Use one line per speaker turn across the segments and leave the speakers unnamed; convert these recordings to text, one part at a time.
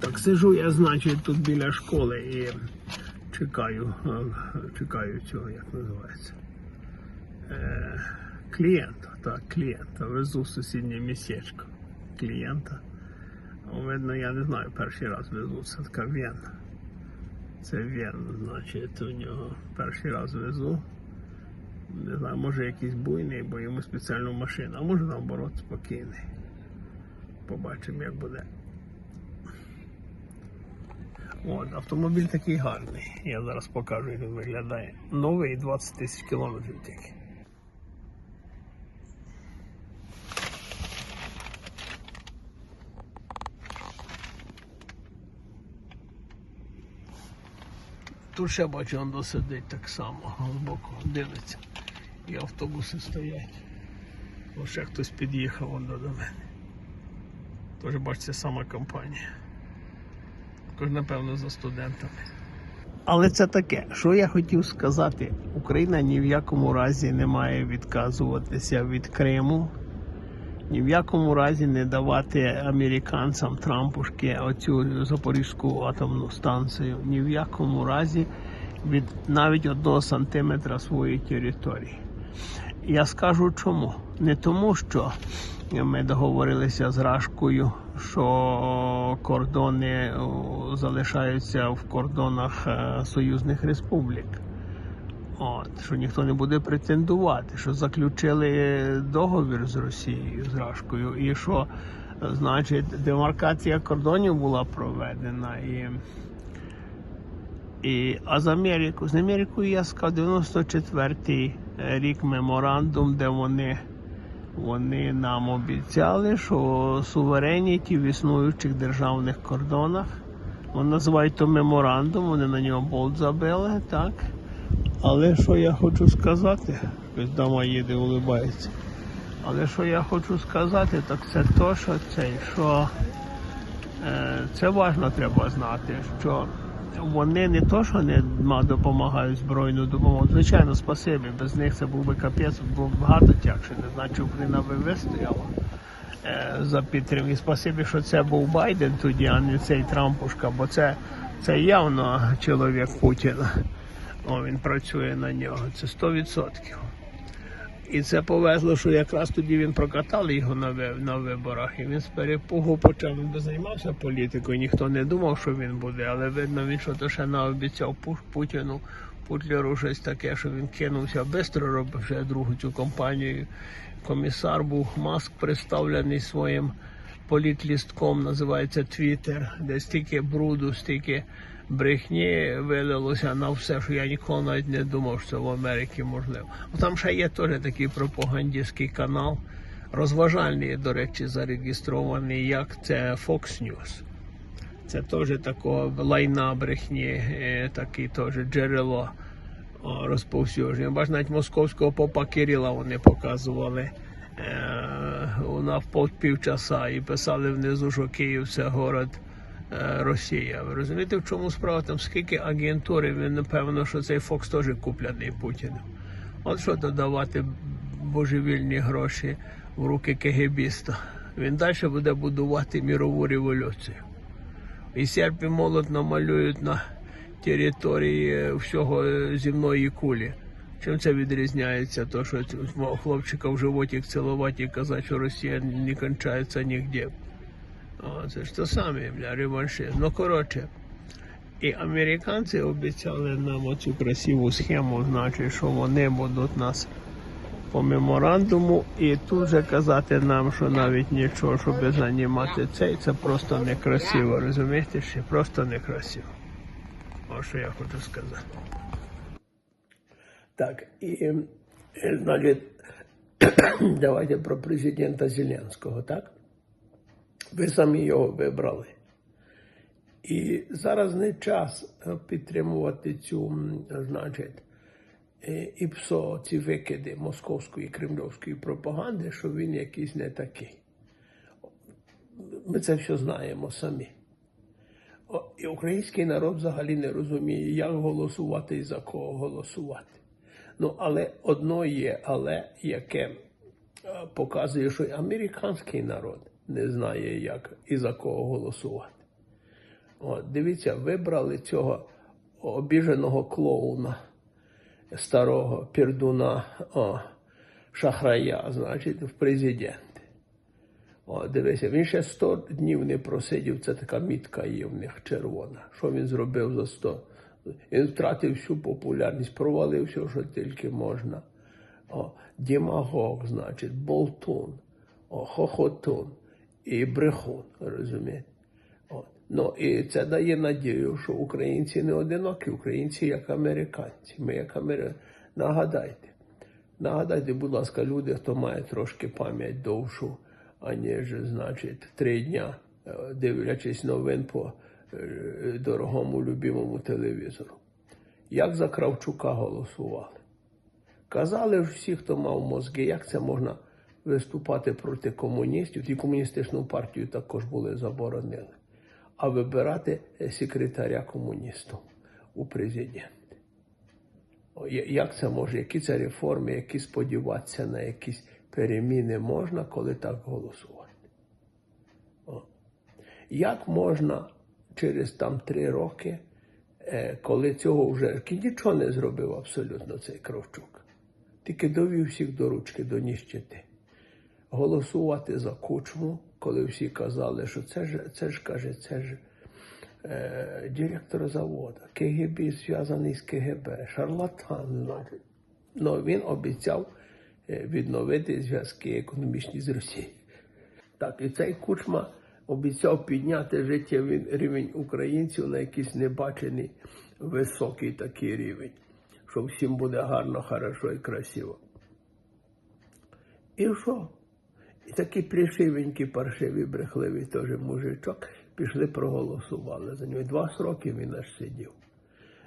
Так, сижу я, значить, тут біля школи і чекаю, чекаю цього, як називається. Е, клієнта, так, клієнта. Везу сусіднє містечко. Клієнта. Видно, я не знаю, перший раз везу. Це така Вена. Це Вен, значить, у нього перший раз везу. Не знаю, може якийсь буйний, бо йому спеціальну машину, а може наоборот спокійний. Побачимо, як буде. От, автомобіль такий гарний. Я зараз покажу, як він виглядає. Новий 20 тисяч кілометрів тільки. Тут ще бачу, он досидить так само, глибоко дивиться. І автобуси стоять. О, ще хтось під'їхав до мене. Тож бачите, сама компанія. Також, напевно, за студентами. Але це таке, що я хотів сказати, Україна ні в якому разі не має відказуватися від Криму, ні в якому разі не давати американцям Трампушки оцю Запорізьку атомну станцію, ні в якому разі від навіть одного сантиметра своєї території. Я скажу чому. Не тому, що ми договорилися з Рашкою, що кордони залишаються в кордонах е, союзних республік. От, що ніхто не буде претендувати, що заключили договір з Росією, з Рашкою, і що, е, значить, демаркація кордонів була проведена. І, і, а з Америку, з Америкою я сказав 94-й рік меморандум, де вони, вони нам обіцяли, що сувереніті в існуючих державних кордонах. Вони називають то меморандум, вони на нього болт забили, так? Але що я хочу сказати, ось дама їде, улибається. Але що я хочу сказати, так це то, що це, що е, це важливо треба знати, що вони не то, що не допомагають збройну допомогу. Звичайно, спасибі. Без них це був би капець, було б багато тягше. Не знаю, чи Україна би вистояла е, за підтримку. І спасибі, що це був Байден тоді, а не цей Трампушка, бо це, це явно чоловік Путіна. О, він працює на нього. Це 100%. І це повезло, що якраз тоді він прокатали його на, на виборах, і він з перепугу почав він би займався політикою. Ніхто не думав, що він буде, але видно, він що то ще наобіцяв Путіну, Путлеру щось таке, що він кинувся швидко робив ще другу цю кампанію. Комісар був Маск представлений своїм політлістком, називається Твіттер, де стільки бруду, стільки брехні вилилося на все, що я ніколи навіть не думав, що в Америці можливо. Там ще є теж такий пропагандистський канал, розважальний, до речі, зареєстрований, як це Fox News. Це теж такого лайна брехні, е, такий теж джерело розповсюдження. Бач, навіть московського попа Кирила вони показували е, на півчаса і писали внизу, що Київ це город е, Росія. Ви розумієте, в чому справа? Там скільки агентури, він напевно, що цей Фокс теж куплений Путіним. От що додавати божевільні гроші в руки КГБіста. Він далі буде будувати мірову революцію. І серп і молот намалюють на території всього е, земної кулі. Чим це відрізняється? То, що хлопчика в животі цілувати і казати, що Росія не кончається нігде. Це ж те саме, бля, реваншизм. Ну, коротше, і американці обіцяли нам оцю красиву схему, значить, що вони будуть нас по меморандуму, і тут же казати нам, що навіть нічого, щоб займати цей, це просто некрасиво, розумієте? Ще просто некрасиво. Ось що я хочу сказати. Так, і е, значить, давайте про президента Зеленського, так? Ви самі його вибрали. І зараз не час е, підтримувати цю, значить, е, і ПСО, ці викиди московської кремльовської пропаганди, що він якийсь не такий. Ми це все знаємо самі. І український народ взагалі не розуміє, як голосувати і за кого голосувати. Ну, але одно є, але яке е, показує, що і американський народ не знає, як і за кого голосувати. От, дивіться, вибрали цього обіженого клоуна, старого пердуна, о, шахрая, значить, в президенти. О, дивися, він ще 100 днів не просидів, це така мітка є в них червона. Що він зробив за 100? Він втратив всю популярність, провалив все, що тільки можна. О, демагог, значить, болтун, о, хохотун і брехун, розумієте? От. Ну, і це дає надію, що українці не одинокі, українці як американці. Ми як американці. Нагадайте, нагадайте, будь ласка, люди, хто має трошки пам'ять довшу, аніж, значить, три дня, е, дивлячись новин по е, дорогому любимому телевізору. Як за Кравчука голосували? Казали ж всі, хто мав мозги, як це можна виступати проти комуністів, і комуністичну партію також були заборонили, а вибирати е, секретаря комуністів у я- Як це може? Які це реформи, які сподіватися на якісь переміни можна, коли так голосувати? Як можна через там три роки, е, коли цього вже нічого не зробив абсолютно цей Кравчук, тільки довів всіх до ручки, до ніщити. Голосувати за кучму, коли всі казали, що це ж, це ж каже, це ж е, директор заводу, КГБ зв'язаний з КГБ, шарлатан, значить. Ну, він обіцяв е, відновити зв'язки економічні з Росією. Так, і цей кучма обіцяв підняти життєвий рівень українців на якийсь небачений високий такий рівень, що всім буде гарно, хорошо і красиво. І що? І такі плішивенькі, паршиві, брехливі теж мужичок пішли, проголосували за нього. Два роки він аж сидів.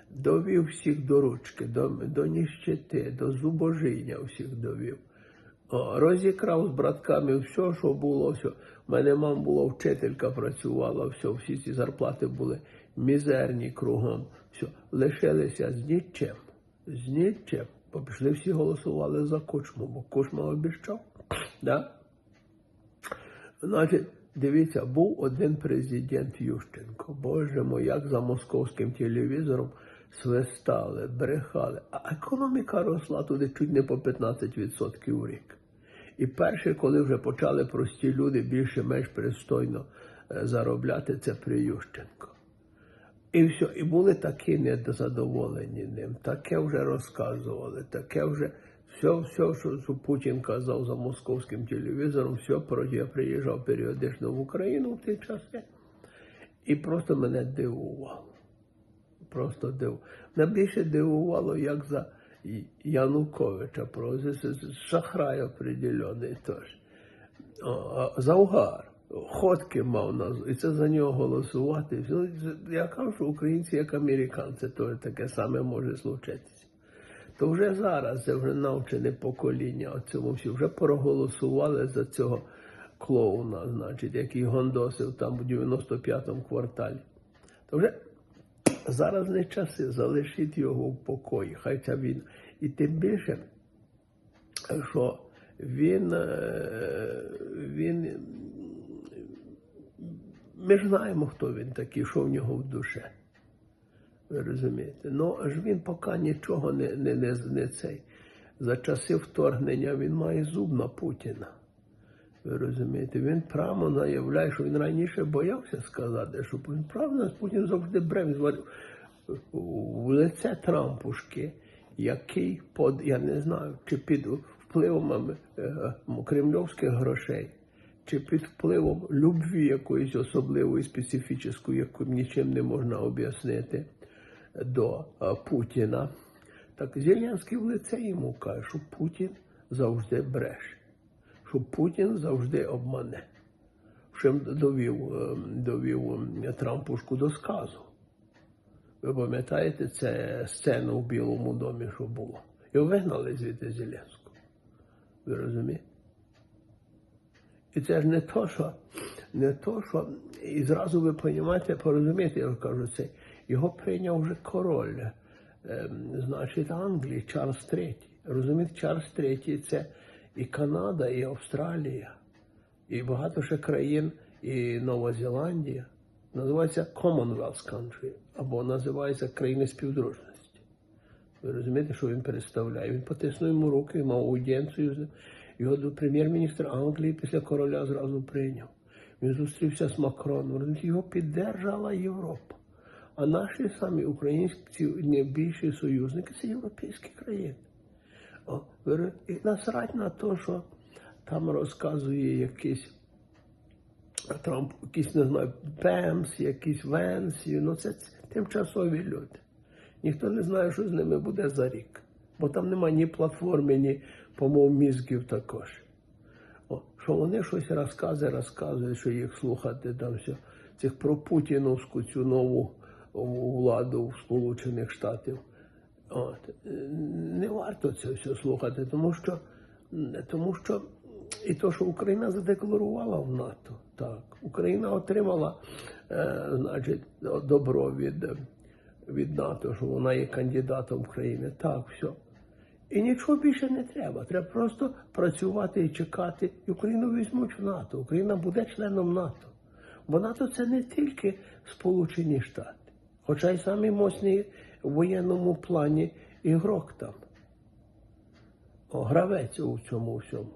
Довів всіх до ручки, до, до ніщити, до зубожіння всіх довів. О, розікрав з братками все, що було. Все. У мене мам була вчителька, працювала, все, всі ці зарплати були мізерні кругом. Все. Лишилися з нічим. З нічим. Бо пішли всі голосували за кучму, бо кучма обіщав. Да? Значить, дивіться, був один президент Ющенко. Боже мой, як за московським телевізором свистали, брехали. А економіка росла туди чуть не по 15% в рік. І перше, коли вже почали прості люди більше-менш пристойно е, заробляти, це при Ющенко. І все, і були такі незадоволені ним, таке вже розказували, таке вже все, все, що, Путін казав за московським телевізором, все про я приїжджав періодично в Україну в ті часи. І просто мене дивувало. Просто див. Мене більше дивувало, як за Януковича, шахрай определений теж. Завгар. Ходки мав назву, і це за нього голосувати. Я кажу, що українці, як американці, то таке саме може случитися. То вже зараз це вже навчене покоління цьому всі вже проголосували за цього клоуна, значить, який гондосив там у 95-му кварталі. То вже зараз не часи, залишіть його в покої, хай війна. І тим більше, що він, е, він ми знаємо, хто він такий, що в нього в душі. Ви розумієте? Ну, аж він поки нічого не, не, не, не цей. За часи вторгнення він має зуб на Путіна. Ви розумієте? Він прямо заявляє, що він раніше боявся сказати, що він правда Путін завжди брев зварив в лице Трампушки, який под, я не знаю, чи під впливом е, кремльовських грошей, чи під впливом любві якоїсь особливої, специфічної, яку нічим не можна об'яснити до е, Путіна. Так Зеленський в лице йому каже, що Путін завжди бреше, що Путін завжди обмане. Що довів, е, довів Трампушку до сказу. Ви пам'ятаєте це сцену в Білому домі, що було? Його вигнали звідти Зеленського. Ви розумієте? І це ж не то, що не то, що і зразу ви розумієте, порозумієте, я кажу це. Його прийняв вже король, ем, значить, Англії, Чарльз III. Розумієте, Чарльз III це і Канада, і Австралія, і багато ще країн, і Нова Зеландія. Називається Commonwealth Country, або називається країни співдружності. Ви розумієте, що він представляє? Він потиснув йому руки, мав аудієнцію. Його прем'єр-міністр Англії після короля зразу прийняв. Він зустрівся з Макроном. Його піддержала Європа. А наші самі українські найбільші союзники це європейські країни. І насрать на те, що там розказує якийсь Трамп, якийсь, не знаю, Пемс, якийсь Венсі, ну це тимчасові люди. Ніхто не знає, що з ними буде за рік. Бо там нема ні платформи, ні, по-моєму, мізків також. О, що вони щось розказують, розказують, що їх слухати там все. Цих про Путіновську цю нову владу в Сполучених Штатів. От. Не варто це все слухати, тому що, тому що і то, що Україна задекларувала в НАТО, так, Україна отримала е, значить, добро від, від НАТО, що вона є кандидатом країни. Так, все. І нічого більше не треба. Треба просто працювати і чекати. І Україну візьмуть в НАТО. Україна буде членом НАТО. Бо НАТО це не тільки Сполучені Штати, хоча й самий моцний в воєнному плані ігрок там. О, гравець у цьому всьому.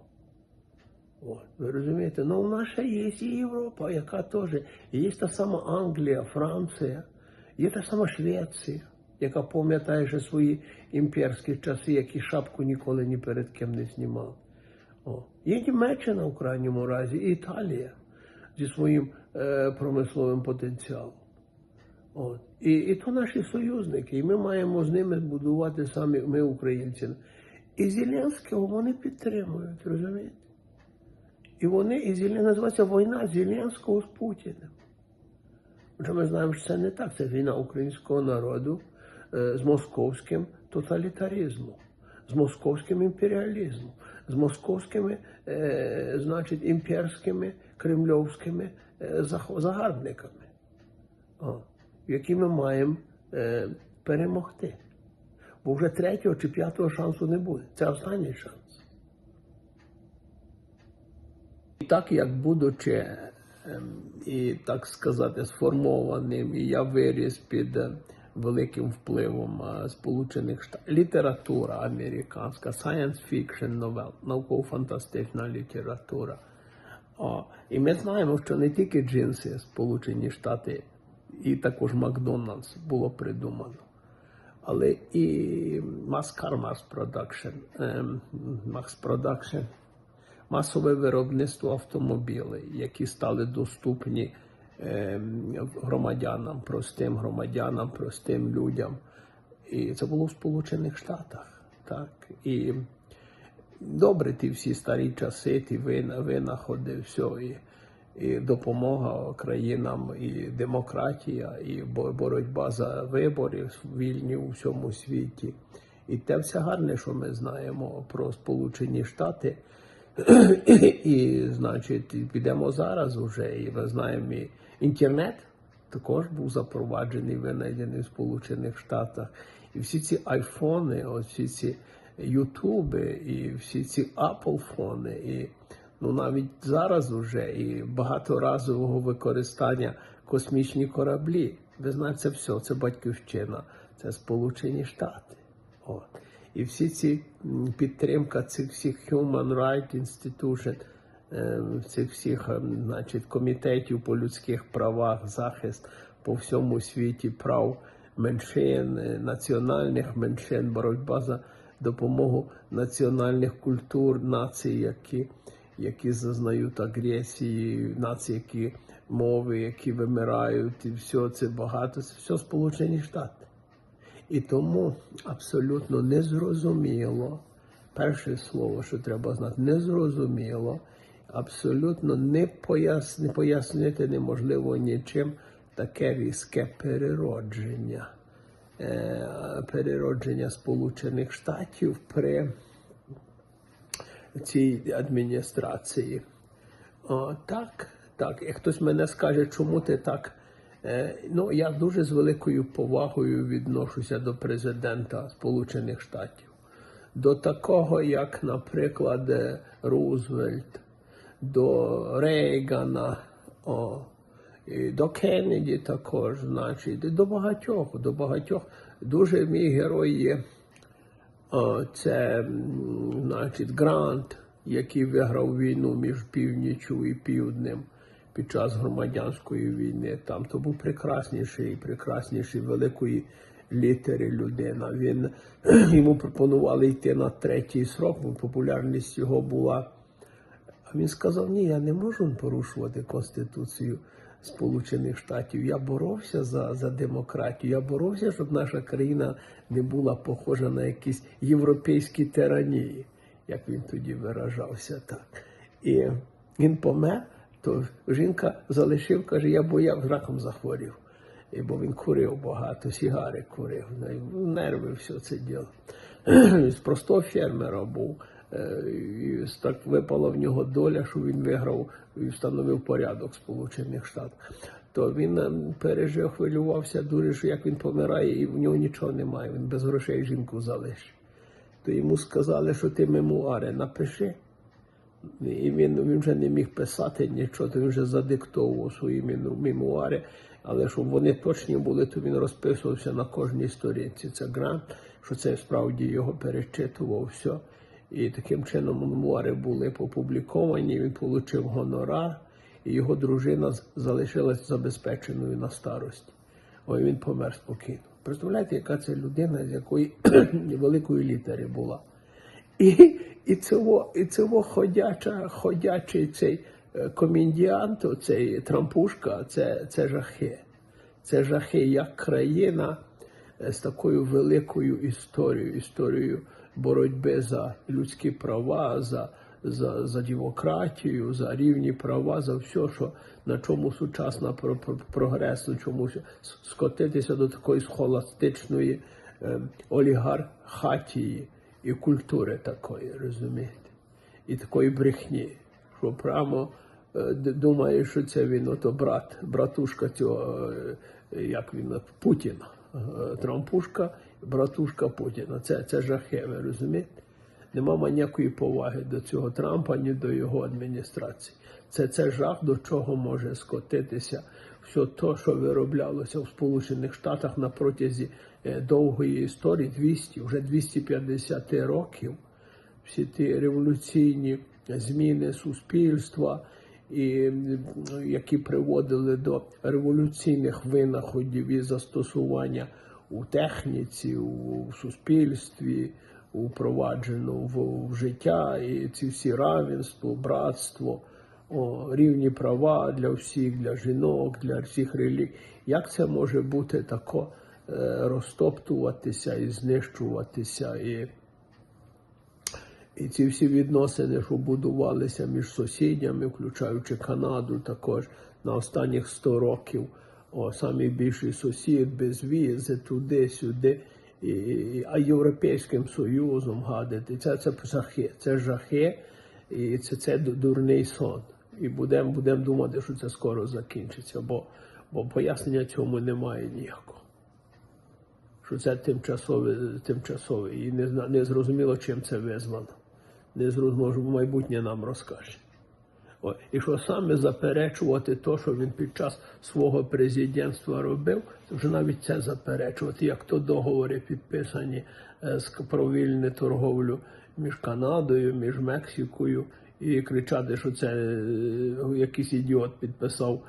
От, ви розумієте? Ну, в нас ще є і Європа, яка теж. Є та сама Англія, Франція, є та сама Швеція, яка пам'ятає ще свої імперські часи, які шапку ніколи ні перед ким не знімав. О. Є Німеччина в крайньому разі, і Італія зі своїм е, промисловим потенціалом. От. І, і то наші союзники, і ми маємо з ними будувати самі ми, українці. І Зеленського вони підтримують, розумієте? І вони, і Зелен... називається війна Зеленського з Путіним. Хоча ми знаємо, що це не так. Це війна українського народу е, з московським тоталітаризмом, з московським імперіалізмом, з московськими, е, значить, імперськими кремльовськими е, загарбниками, О, які ми маємо е, перемогти. Бо вже третього чи п'ятого шансу не буде. Це останній шанс. І так як будучи, ем, і так сказати, сформованим, і я виріс під е, великим впливом е, Сполучених Штатів, література американська, science fiction новел, науково-фантастична література. О, і ми знаємо, що не тільки джинси Сполучені Штати, і також Макдональдс було придумано. Але і Mass Production, ем, Mass Production масове виробництво автомобілей, які стали доступні ем, громадянам, простим громадянам, простим людям. І це було в Сполучених Штатах. Так? І добре ті всі старі часи, ті вина- винаходи, все. І, і допомога країнам, і демократія, і боротьба за вибори вільні у всьому світі. І те все гарне, що ми знаємо про Сполучені Штати. І, значить, підемо зараз уже. І ми знаємо, і інтернет також був запроваджений, винайдений в Сполучених Штатах. І всі ці айфони, всі ці Ютуби, і всі ці Apple фони, і ну навіть зараз уже і багаторазового використання космічні кораблі. Ви знаєте, це все, це батьківщина, це Сполучені Штати. От. І всі ці підтримка цих всіх human rights institution, е, цих всіх е, значить, комітетів по людських правах, захист по всьому світі прав меншин, е, національних меншин, боротьба за допомогу національних культур, націй, які, які зазнають агресії, нації, які мови, які вимирають, і все це багато, це все Сполучені Штати. І тому абсолютно незрозуміло, перше слово, що треба знати, незрозуміло, абсолютно не, пояс, пояснити неможливо нічим таке різке переродження. Е, переродження Сполучених Штатів при цій адміністрації. О, так, так. І хтось мене скаже, чому ти так. Е, ну, я дуже з великою повагою відношуся до президента Сполучених Штатів. До такого, як, наприклад, е, Рузвельт, до Рейгана, о, і до Кеннеді також, значить, до багатьох, до багатьох. Дуже мій герой є. Це, значить, Грант, який виграв війну між північю і півднем під час громадянської війни. Там то був прекрасніший, прекрасніший великої літери людина. Він йому пропонували йти на третій срок, бо популярність його була. А він сказав: ні, я не можу порушувати Конституцію Сполучених Штатів. Я боровся за, за демократію. Я боровся, щоб наша країна не була похожа на якісь європейські тиранії, як він тоді виражався так. І він помер, то жінка залишив, каже, я бояв, раком захворів. І бо він курив багато, сігари курив, ну, нерви все це діло. З простого фермера був. Е, І так випала в нього доля, що він виграв і встановив порядок Сполучених Штатах. То він е, пережив, хвилювався дуже, що як він помирає, і в нього нічого немає. Він без грошей жінку залишив. То йому сказали, що ти мемуари напиши. І він, він вже не міг писати нічого, то він вже задиктовував свої мемуари. Але щоб вони точні були, то він розписувався на кожній сторінці. Це грант, що це справді його перечитував все. І таким чином мемуари були опубліковані, він отримав гонорар, і його дружина залишилась забезпеченою на старості. Ой, він помер спокійно. Представляєте, яка це людина, з якої великої літери була. І, і цього, і цього ходяча, ходячий цей е, комендіант, цей трампушка, це, це жахи. Це жахи, як країна з такою великою історією, історією боротьби за людські права, за, за, за демократію, за рівні права, за все, що на чому сучасна про- про- прогрес, на чому скотитися до такої схоластичної е, олігархатії і культури такої, розумієте? І такої брехні, що прямо е, думає, що це він ото брат, братушка цього, е, як він, Путіна. Трампушка, братушка Путіна. Це, це жахи, ви розумієте? Нема ніякої поваги до цього Трампа, ні до його адміністрації. Це, це жах, до чого може скотитися все те, що вироблялося в Сполучених Штатах на протязі е, довгої історії, 200, вже 250 років всі ті революційні зміни суспільства, і, які приводили до революційних винаходів і застосування у техніці, у суспільстві, упроваджено в, в життя, і ці всі равенство, братство, о, рівні права для всіх, для жінок, для всіх релігій. Як це може бути тако е, розтоптуватися і знищуватися? І, і ці всі відносини, що будувалися між сусідями, включаючи Канаду, також на останніх 100 років, о, самий більший сусід без візи, туди-сюди, а Європейським Союзом гадити. Це, це жахи, це жахи, і це, це дурний сон. І будемо будем думати, що це скоро закінчиться, бо, бо пояснення цьому немає ніякого що це тимчасове, тимчасове. І не, не зрозуміло, чим це визвано. Зрозуміло, що майбутнє нам розкаже. О, і що саме заперечувати те, що він під час свого президентства робив, це вже навіть це заперечувати, як то договори підписані е, з про торговлю між Канадою, між Мексикою, і кричати, що це е, якийсь ідіот підписав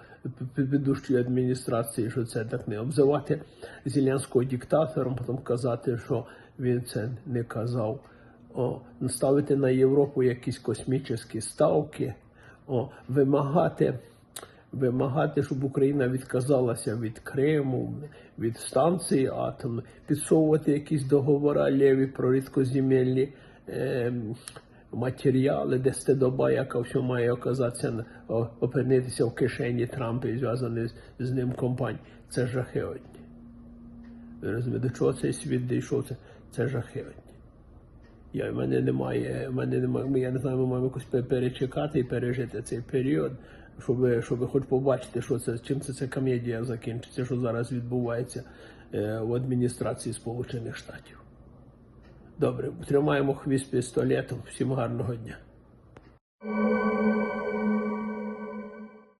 під адміністрації, що це так не обзивати Зеленського диктатором, потім казати, що він це не казав. О, ставити на Європу якісь космічні ставки, о, вимагати, вимагати, щоб Україна відказалася від Криму, від станції атомної, підсовувати якісь договори лєві про рідкоземельні е, матеріали, де стедоба, яка все має оказатися опинитися в кишені Трампа і зв'язані з, з ним компанії. Це жахи. До чого цей світ дійшов? Це, це жахи. Я, в мене немає, в мене немає, я не знаю, ми маємо якось перечекати і пережити цей період, щоб, щоб хоч побачити, що це, чим це ця комедія закінчиться, що зараз відбувається е, в адміністрації Сполучених Штатів. Добре, тримаємо хвіст пістолетом. Всім гарного дня.